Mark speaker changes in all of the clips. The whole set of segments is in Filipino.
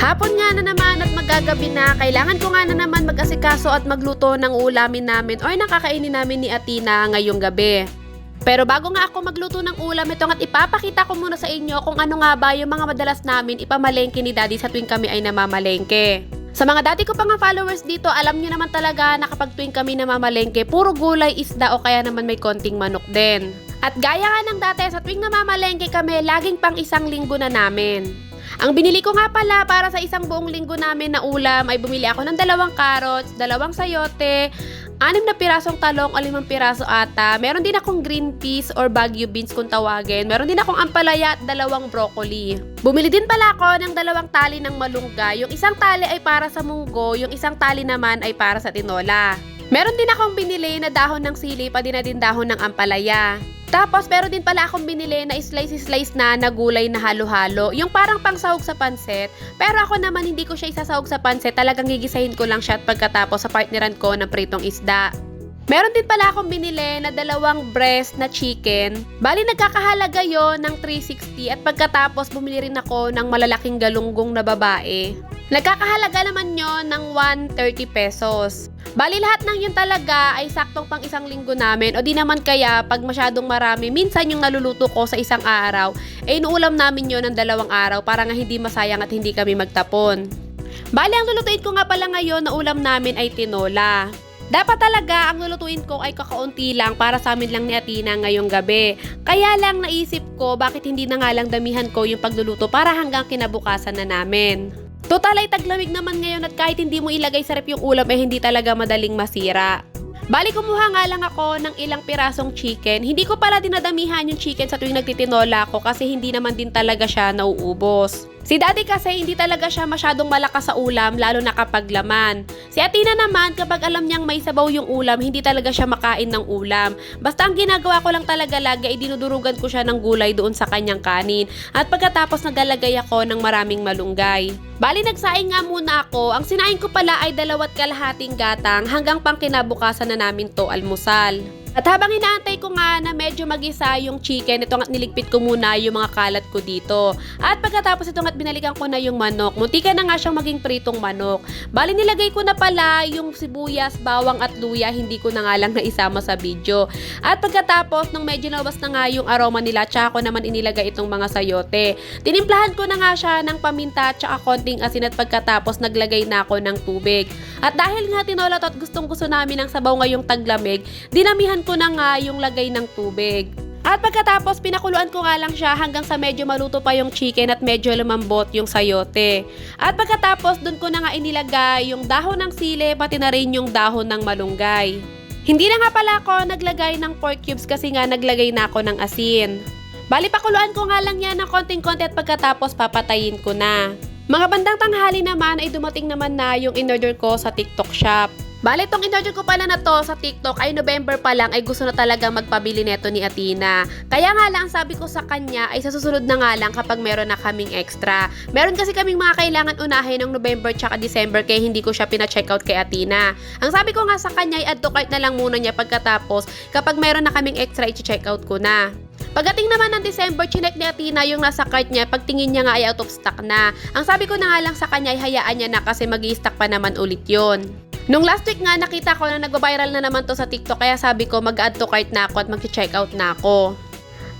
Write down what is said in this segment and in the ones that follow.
Speaker 1: Hapon nga na naman at magagabi na, kailangan ko nga na naman mag-asikaso at magluto ng ulamin namin or nakakainin namin ni Atina ngayong gabi. Pero bago nga ako magluto ng ulam ito at ipapakita ko muna sa inyo kung ano nga ba yung mga madalas namin ipamalengke ni Daddy sa tuwing kami ay namamalengke. Sa mga dati ko pa nga followers dito, alam nyo naman talaga na kapag tuwing kami namamalengke, puro gulay, isda o kaya naman may konting manok din. At gaya nga ng dati, sa tuwing namamalengke kami, laging pang isang linggo na namin. Ang binili ko nga pala para sa isang buong linggo namin na ulam ay bumili ako ng dalawang carrots, dalawang sayote, anim na pirasong talong o limang piraso ata. Meron din akong green peas or bagyo beans kung tawagin. Meron din akong ampalaya at dalawang broccoli. Bumili din pala ako ng dalawang tali ng malunggay. Yung isang tali ay para sa munggo, yung isang tali naman ay para sa tinola. Meron din akong binili na dahon ng sili, pa din na din dahon ng ampalaya. Tapos, meron din pala akong binili na slice-slice na na gulay na halo-halo. Yung parang pangsahog sa pansit. Pero ako naman hindi ko siya isasahog sa pansit. Talagang gigisahin ko lang siya at pagkatapos sa partneran ko ng pritong isda. Meron din pala akong binili na dalawang breast na chicken. Bali nagkakahalaga yon ng 360 at pagkatapos bumili rin ako ng malalaking galunggong na babae. Nagkakahalaga naman yon ng 130 pesos. Bali lahat ng yun talaga ay saktong pang isang linggo namin o di naman kaya pag masyadong marami, minsan yung naluluto ko sa isang araw, eh inuulam namin yon ng dalawang araw para nga hindi masayang at hindi kami magtapon. Bali ang lulutuin ko nga pala ngayon na ulam namin ay tinola. Dapat talaga ang lulutuin ko ay kakaunti lang para sa amin lang ni Atina ngayong gabi. Kaya lang naisip ko bakit hindi na nga lang damihan ko yung pagluluto para hanggang kinabukasan na namin. Total ay taglamig naman ngayon at kahit hindi mo ilagay sa rep yung ulam ay hindi talaga madaling masira. Bali kumuha nga lang ako ng ilang pirasong chicken. Hindi ko pala dinadamihan yung chicken sa tuwing nagtitinola ko kasi hindi naman din talaga siya nauubos. Si daddy kasi hindi talaga siya masyadong malakas sa ulam lalo na kapag laman. Si Atina naman kapag alam niyang may sabaw yung ulam, hindi talaga siya makain ng ulam. Basta ang ginagawa ko lang talaga lagi ay dinudurugan ko siya ng gulay doon sa kanyang kanin. At pagkatapos naglalagay ako ng maraming malunggay. Bali nagsaing nga muna ako. Ang sinaing ko pala ay dalawat kalahating gatang hanggang pang kinabukasan na namin to almusal. At habang inaantay ko nga na medyo magisa yung chicken, ito nga niligpit ko muna yung mga kalat ko dito. At pagkatapos ito nga binalikan ko na yung manok. Muntika na nga siyang maging pritong manok. Bali nilagay ko na pala yung sibuyas, bawang at luya, hindi ko na nga lang naisama sa video. At pagkatapos nung medyo nawas na nga yung aroma nila, tsaka ko naman inilagay itong mga sayote. Tinimplahan ko na nga siya ng paminta tsaka konting asin at pagkatapos naglagay na ako ng tubig. At dahil nga tinola to at gustong gusto namin ng sabaw ngayong taglamig, dinamihan ko na nga yung lagay ng tubig. At pagkatapos, pinakuluan ko nga lang siya hanggang sa medyo maluto pa yung chicken at medyo lumambot yung sayote. At pagkatapos, dun ko na nga inilagay yung dahon ng sili, pati na rin yung dahon ng malunggay. Hindi na nga pala ako naglagay ng pork cubes kasi nga naglagay na ako ng asin. Bali, pakuluan ko nga lang yan ng konting-konti at pagkatapos papatayin ko na. Mga bandang tanghali naman ay dumating naman na yung in-order ko sa TikTok shop. Bale, itong in-order ko pala na to sa TikTok ay November pa lang ay gusto na talaga magpabili neto ni Atina. Kaya nga lang sabi ko sa kanya ay sa susunod na nga lang kapag meron na kaming extra. Meron kasi kaming mga kailangan unahin ng November tsaka December kaya hindi ko siya pina-checkout kay Atina. Ang sabi ko nga sa kanya ay add to cart na lang muna niya pagkatapos kapag meron na kaming extra i-checkout ko na. Pagdating naman ng December, chinek ni Atina yung nasa cart niya, pagtingin niya nga ay out of stock na. Ang sabi ko na nga lang sa kanya ay hayaan niya na kasi mag stock pa naman ulit yon. Nung last week nga, nakita ko na nagba-viral na naman to sa TikTok, kaya sabi ko mag-add to cart na ako at mag-check out na ako.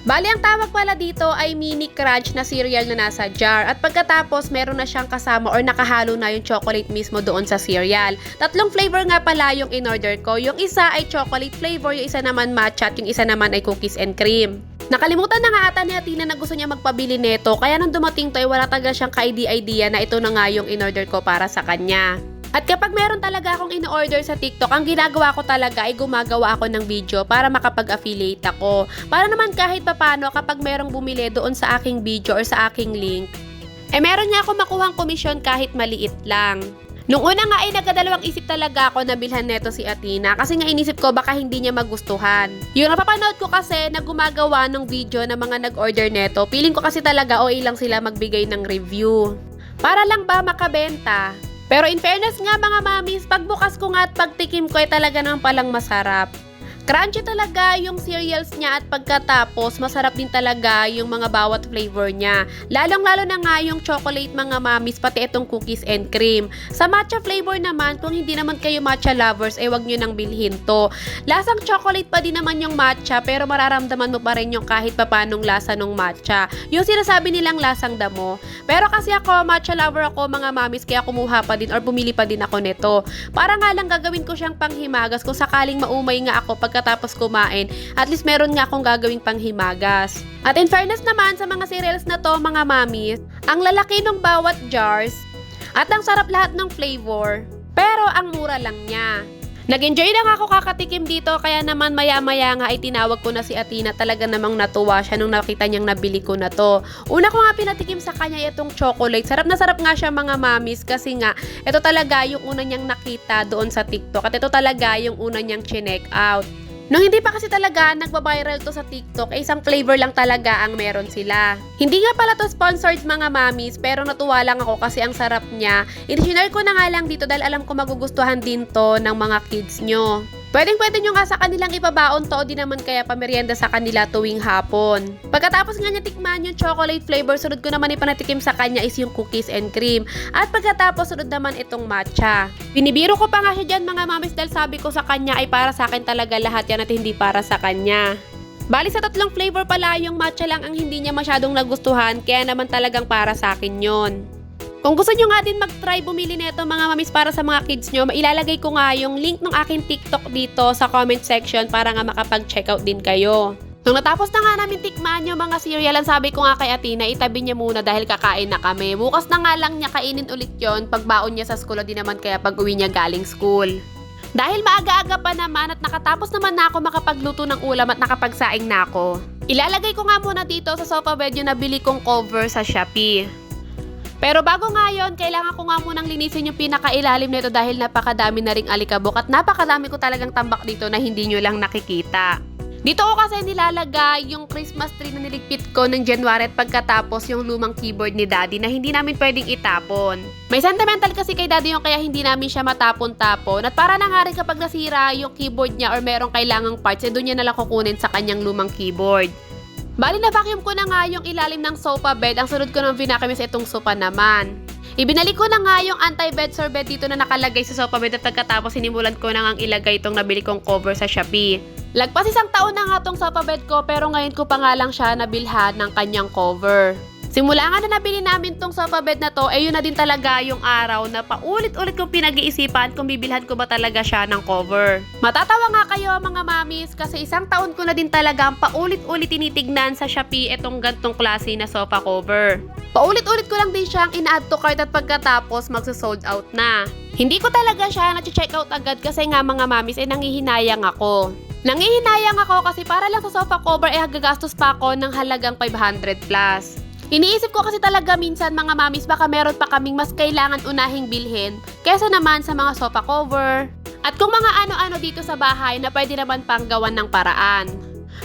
Speaker 1: Bali, ang tawag pala dito ay mini crunch na cereal na nasa jar. At pagkatapos, meron na siyang kasama or nakahalo na yung chocolate mismo doon sa cereal. Tatlong flavor nga pala yung in-order ko. Yung isa ay chocolate flavor, yung isa naman matcha, at yung isa naman ay cookies and cream. Nakalimutan na nga ata ni Atina na gusto niya magpabili neto, kaya nung dumating to ay wala taga siyang ka-idea na ito na nga yung in-order ko para sa kanya. At kapag meron talaga akong in-order sa TikTok, ang ginagawa ko talaga ay gumagawa ako ng video para makapag-affiliate ako. Para naman kahit papano kapag merong bumili doon sa aking video or sa aking link, eh meron niya ako makuhang komisyon kahit maliit lang. Nung una nga ay nagkadalawang isip talaga ako na bilhan neto si Atina kasi nga inisip ko baka hindi niya magustuhan. Yung napapanood ko kasi na gumagawa ng video ng mga nag-order neto, feeling ko kasi talaga o ilang sila magbigay ng review. Para lang ba makabenta? Pero in fairness nga mga mamis, pagbukas ko nga at pagtikim ko ay talaga naman palang masarap. Crunchy talaga yung cereals niya at pagkatapos masarap din talaga yung mga bawat flavor niya. Lalong-lalo na nga yung chocolate mga mamis pati itong cookies and cream. Sa matcha flavor naman, kung hindi naman kayo matcha lovers, eh wag nyo nang bilhin to. Lasang chocolate pa din naman yung matcha pero mararamdaman mo pa rin yung kahit papanong lasa ng matcha. Yung sinasabi nilang lasang damo. Pero kasi ako, matcha lover ako mga mamis kaya kumuha pa din or bumili pa din ako nito. Para nga lang gagawin ko siyang panghimagas kung sakaling maumay nga ako pagkatapos kumain. At least meron nga akong gagawing panghimagas. At in fairness naman sa mga cereals na to mga mamis, ang lalaki ng bawat jars at ang sarap lahat ng flavor. Pero ang mura lang niya. Nag-enjoy na nga ako kakatikim dito kaya naman maya-maya nga ay tinawag ko na si Atina talaga namang natuwa siya nung nakita niyang nabili ko na to. Una ko nga pinatikim sa kanya itong chocolate. Sarap na sarap nga siya mga mamis kasi nga ito talaga yung una niyang nakita doon sa TikTok at ito talaga yung una niyang chinek out. Nung hindi pa kasi talaga nagba-viral to sa TikTok, eh, isang flavor lang talaga ang meron sila. Hindi nga pala to sponsored mga mamis, pero natuwa lang ako kasi ang sarap niya. I-share ko na nga lang dito dahil alam ko magugustuhan din to ng mga kids nyo. Pwedeng pwede nyo nga sa kanilang ibabaon to o di naman kaya pamerienda sa kanila tuwing hapon. Pagkatapos nga niya tikman yung chocolate flavor, sunod ko naman ipanatikim sa kanya is yung cookies and cream. At pagkatapos sunod naman itong matcha. Binibiro ko pa nga siya dyan mga mamis dahil sabi ko sa kanya ay para sa akin talaga lahat yan at hindi para sa kanya. Bali sa tatlong flavor pala yung matcha lang ang hindi niya masyadong nagustuhan kaya naman talagang para sa akin yon. Kung gusto nyo nga din mag-try bumili nito mga mamis para sa mga kids nyo, mailalagay ko nga yung link ng aking TikTok dito sa comment section para nga makapag-checkout din kayo. Nung natapos na nga namin tikman yung mga cereal, ang sabi ko nga kay Atina, itabi niya muna dahil kakain na kami. Bukas na nga lang niya kainin ulit yon pagbaon niya sa school o di naman kaya pag uwi niya galing school. Dahil maaga-aga pa naman at nakatapos naman na ako makapagluto ng ulam at nakapagsaing na ako. Ilalagay ko nga muna dito sa sofa bed yung nabili kong cover sa Shopee. Pero bago nga yon, kailangan ko nga munang linisin yung pinakailalim nito dahil napakadami na ring alikabok at napakadami ko talagang tambak dito na hindi nyo lang nakikita. Dito ko kasi nilalagay yung Christmas tree na niligpit ko ng January at pagkatapos yung lumang keyboard ni Daddy na hindi namin pwedeng itapon. May sentimental kasi kay Daddy yung kaya hindi namin siya matapon-tapon at para na nga rin kapag nasira yung keyboard niya or merong kailangang parts, eh doon niya nalang kukunin sa kanyang lumang keyboard. Bali na vacuum ko na nga yung ilalim ng sofa bed. Ang sunod ko ng vinacuum is itong sofa naman. Ibinalik ko na nga yung anti-bed sorbet dito na nakalagay sa sofa bed at pagkatapos sinimulan ko na nga ilagay itong nabili kong cover sa Shopee. Lagpas isang taon na nga tong sofa bed ko pero ngayon ko pa nga lang siya nabilhan ng kanyang cover. Simula nga na nabili namin tong sofa bed na to, eh na din talaga yung araw na paulit-ulit kong pinag-iisipan kung bibilhan ko ba talaga siya ng cover. Matatawa nga kayo mga mamis kasi isang taon ko na din talagang paulit-ulit tinitignan sa Shopee itong gantong klase na sofa cover. Paulit-ulit ko lang din siyang in-add to cart at pagkatapos magsa-sold out na. Hindi ko talaga siya na-check out agad kasi nga mga mamis ay nangihinayang ako. Nangihinayang ako kasi para lang sa sofa cover ay eh, gagastos pa ako ng halagang 500 plus. Iniisip ko kasi talaga minsan mga mamis baka meron pa kaming mas kailangan unahing bilhin kesa naman sa mga sofa cover. At kung mga ano-ano dito sa bahay na pwede naman pang gawan ng paraan.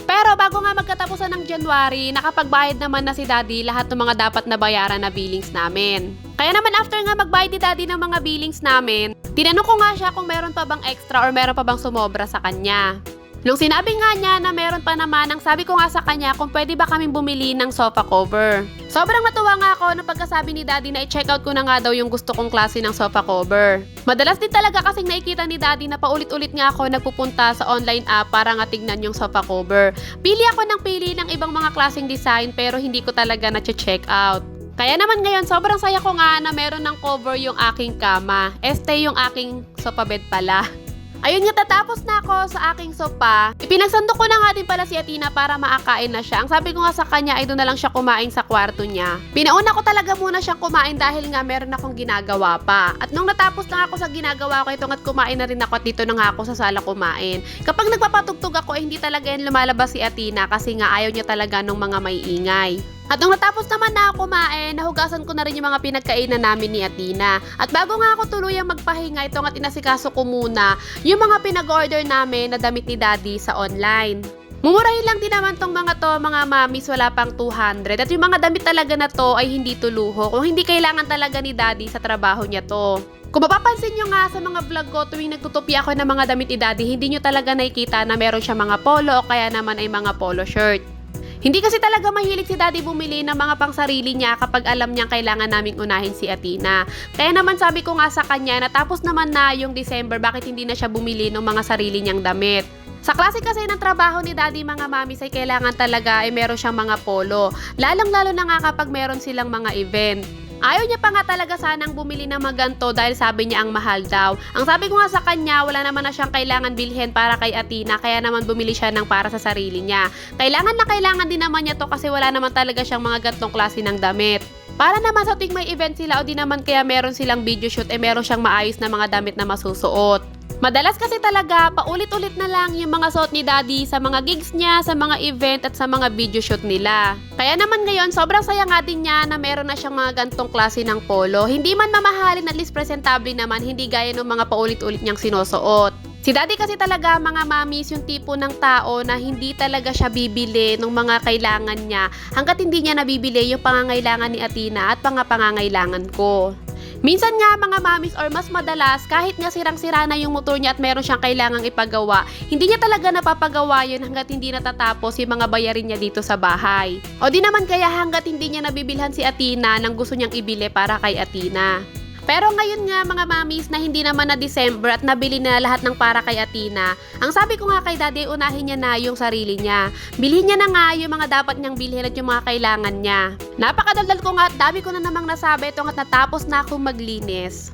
Speaker 1: Pero bago nga magkatapusan ng January, nakapagbayad naman na si Daddy lahat ng mga dapat na bayaran na billings namin. Kaya naman after nga magbayad ni Daddy ng mga billings namin, tinanong ko nga siya kung meron pa bang extra or meron pa bang sumobra sa kanya. Nung sinabi nga niya na meron pa naman, ang sabi ko nga sa kanya kung pwede ba kaming bumili ng sofa cover. Sobrang natuwa nga ako na pagkasabi ni Daddy na i-check out ko na nga daw yung gusto kong klase ng sofa cover. Madalas din talaga kasing nakikita ni Daddy na paulit-ulit nga ako nagpupunta sa online app para nga tignan yung sofa cover. Pili ako ng pili ng ibang mga klaseng design pero hindi ko talaga na-check out. Kaya naman ngayon, sobrang saya ko nga na meron ng cover yung aking kama. Este yung aking sofa bed pala. Ayun nga, tatapos na ako sa aking sopa. Ipinagsando ko na nga din pala si Atina para maakain na siya. Ang sabi ko nga sa kanya ay doon na lang siya kumain sa kwarto niya. Pinauna ko talaga muna siyang kumain dahil nga meron akong ginagawa pa. At nung natapos na ako sa ginagawa ko, itong at kumain na rin ako at dito na nga ako sa sala kumain. Kapag nagpapatugtog ako, eh, hindi talaga yan lumalabas si Atina kasi nga ayaw niya talaga ng mga may ingay. At nung natapos naman na ako kumain, nahugasan ko na rin yung mga pinagkainan namin ni Atina. At bago nga ako tuluyang magpahinga, ito nga tinasikaso ko muna yung mga pinag-order namin na damit ni Daddy sa online. Mumurahin lang din naman tong mga to, mga mamis, wala pang 200. At yung mga damit talaga na to ay hindi tuluho. Kung hindi kailangan talaga ni Daddy sa trabaho niya to. Kung mapapansin nyo nga sa mga vlog ko tuwing nagtutupi ako ng mga damit ni Daddy, hindi nyo talaga nakikita na meron siya mga polo o kaya naman ay mga polo shirt. Hindi kasi talaga mahilig si Daddy bumili ng mga pangsarili niya kapag alam niyang kailangan naming unahin si Atina. Kaya naman sabi ko nga sa kanya, natapos naman na yung December, bakit hindi na siya bumili ng mga sarili niyang damit? Sa klase kasi ng trabaho ni Daddy mga mamis ay kailangan talaga ay meron siyang mga polo. Lalong-lalo na nga kapag meron silang mga event. Ayaw niya pa nga talaga sanang bumili ng maganto dahil sabi niya ang mahal daw. Ang sabi ko nga sa kanya, wala naman na siyang kailangan bilhin para kay Atina, kaya naman bumili siya ng para sa sarili niya. Kailangan na kailangan din naman niya to kasi wala naman talaga siyang mga gantong klase ng damit. Para naman sa tuwing may event sila o di naman kaya meron silang video shoot, eh meron siyang maayos na mga damit na masusuot. Madalas kasi talaga, paulit-ulit na lang yung mga suot ni Daddy sa mga gigs niya, sa mga event at sa mga video shoot nila. Kaya naman ngayon, sobrang saya nga din niya na meron na siyang mga gantong klase ng polo. Hindi man mamahalin at least presentable naman, hindi gaya ng mga paulit-ulit niyang sinusuot. Si Daddy kasi talaga mga mamis yung tipo ng tao na hindi talaga siya bibili ng mga kailangan niya hanggat hindi niya nabibili yung pangangailangan ni Atina at pangapangangailangan ko. Minsan nga mga mamis or mas madalas kahit nga sirang-sira na yung motor niya at meron siyang kailangang ipagawa, hindi niya talaga napapagawa yun hanggat hindi natatapos yung mga bayarin niya dito sa bahay. O di naman kaya hanggat hindi niya nabibilhan si Atina ng gusto niyang ibili para kay Atina. Pero ngayon nga mga mamis na hindi naman na December at nabili na lahat ng para kay Atina, ang sabi ko nga kay daddy unahin niya na yung sarili niya. Bilhin niya na nga yung mga dapat niyang bilhin at yung mga kailangan niya. Napakadaldal ko nga at dami ko na namang nasabi itong at natapos na akong maglinis.